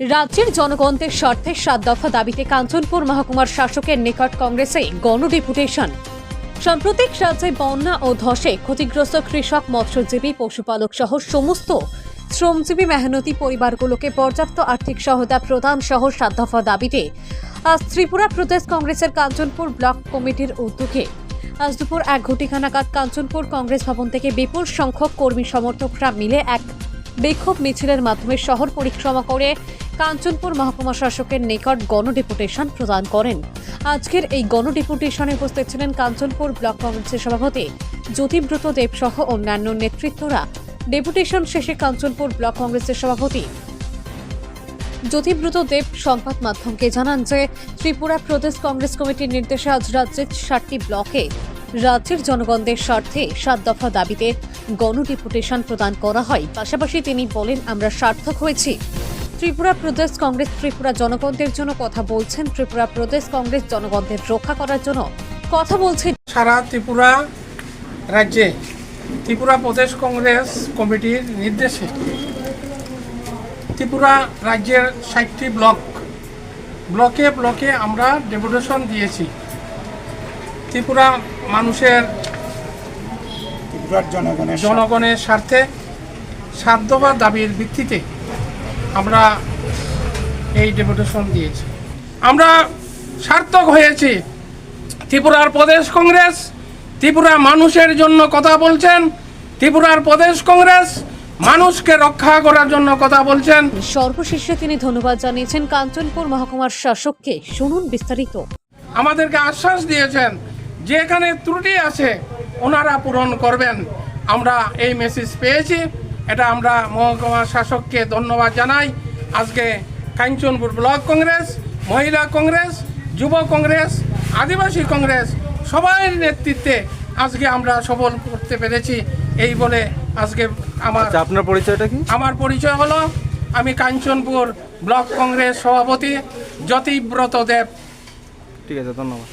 রাজ্যের জনগণদের স্বার্থে সাত দফা দাবিতে কাঞ্চনপুর মহকুমার শাসকের নিকট কংগ্রেসে গণডেপুটেশন। সাম্প্রতিক রাজ্যে বন্যা ও ধসে ক্ষতিগ্রস্ত কৃষক, মৎস্যজীবী, পশুপালক সহ সমস্ত শ্রমজীবী মেহনতি পরিবারগুলোকে পর্যাপ্ত আর্থিক সহায়তা প্রদান সহ সাত দফা দাবিতে আজ ত্রিপুরা প্রদেশ কংগ্রেসের কাঞ্চনপুর ব্লক কমিটির উদ্যোগে আজ দুপুর এক ঘটিকা নাগাদ কাঞ্চনপুর কংগ্রেস ভবন থেকে বিপুল সংখ্যক কর্মী সমর্থকরা মিলে এক বিক্ষোভ মিছিলের মাধ্যমে শহর পরিক্রমা করে কাঞ্চনপুর মহকুমা শাসকের নিকট গণডেপুটেশন প্রদান করেন। আজকের এই গণডেপুটেশনে উপস্থিত ছিলেন কাঞ্চনপুর ব্লক কংগ্রেসের সভাপতি জ্যোতিব্রত দেব সহ অন্যান্য নেতৃত্বরা। ডেপুটেশন শেষে কাঞ্চনপুর ব্লক কংগ্রেসের সভাপতি জ্যোতিব্রত দেব সংবাদ মাধ্যমকে জানান যে, ত্রিপুরা প্রদেশ কংগ্রেস কমিটির নির্দেশে আজ রাজ্যের ষাটটি ব্লকে রাজ্যের জনগণদের স্বার্থে সাত দফা দাবিতে গণডেপুটেশন প্রদান করা হয়। পাশাপাশি তিনি বলেন, আমরা সার্থক হয়েছি। ত্রিপুরা প্রদেশ কংগ্রেস ত্রিপুরা জনগণদের জন্য কথা বলছেন ত্রিপুরা প্রদেশ কংগ্রেস জনগণদের রক্ষা করার জন্য কথা বলছে সারা ত্রিপুরা রাজ্যে ত্রিপুরা প্রদেশ কংগ্রেস কমিটির নির্দেশে ত্রিপুরা রাজ্যের ষাটটি ব্লক ব্লকে ব্লকে আমরা ডেপুটেশন দিয়েছি। ত্রিপুরা মানুষের জনগণের স্বার্থে। জনগণের স্বার্থে সাধ্যবা দাবির ভিত্তিতে আমরা এই ডেপুটেশন দিয়েছি। আমরা সার্থক হয়েছি। ত্রিপুরার প্রদেশ কংগ্রেস ত্রিপুরা মানুষের জন্য কথা বলছেন ত্রিপুরার প্রদেশ কংগ্রেস মানুষকে রক্ষা করার জন্য কথা বলছেন। সর্বশেষে তিনি ধন্যবাদ জানিয়েছেন কাঞ্চনপুর মহকুমার শাসককে। শুনুন বিস্তারিত। আমাদেরকে আশ্বাস দিয়েছেন যে এখানে ত্রুটি আছে ওনারা পূরণ করবেন। আমরা এই মেসেজ পেয়েছি। এটা আমরা মহকুমা শাসককে ধন্যবাদ জানাই। আজকে কাঞ্চনপুর ব্লক কংগ্রেস মহিলা কংগ্রেস যুব কংগ্রেস আদিবাসী কংগ্রেস সবাই নেতৃত্বে আজকে আমরা সফল করতে পেরেছি। এই বলে আজকে আমার আচ্ছা আপনার পরিচয়টা কি? আমার পরিচয় হলো আমি কাঞ্চনপুর ব্লক কংগ্রেস সভাপতি জ্যোতিব্রত দেব। ঠিক আছে ধন্যবাদ।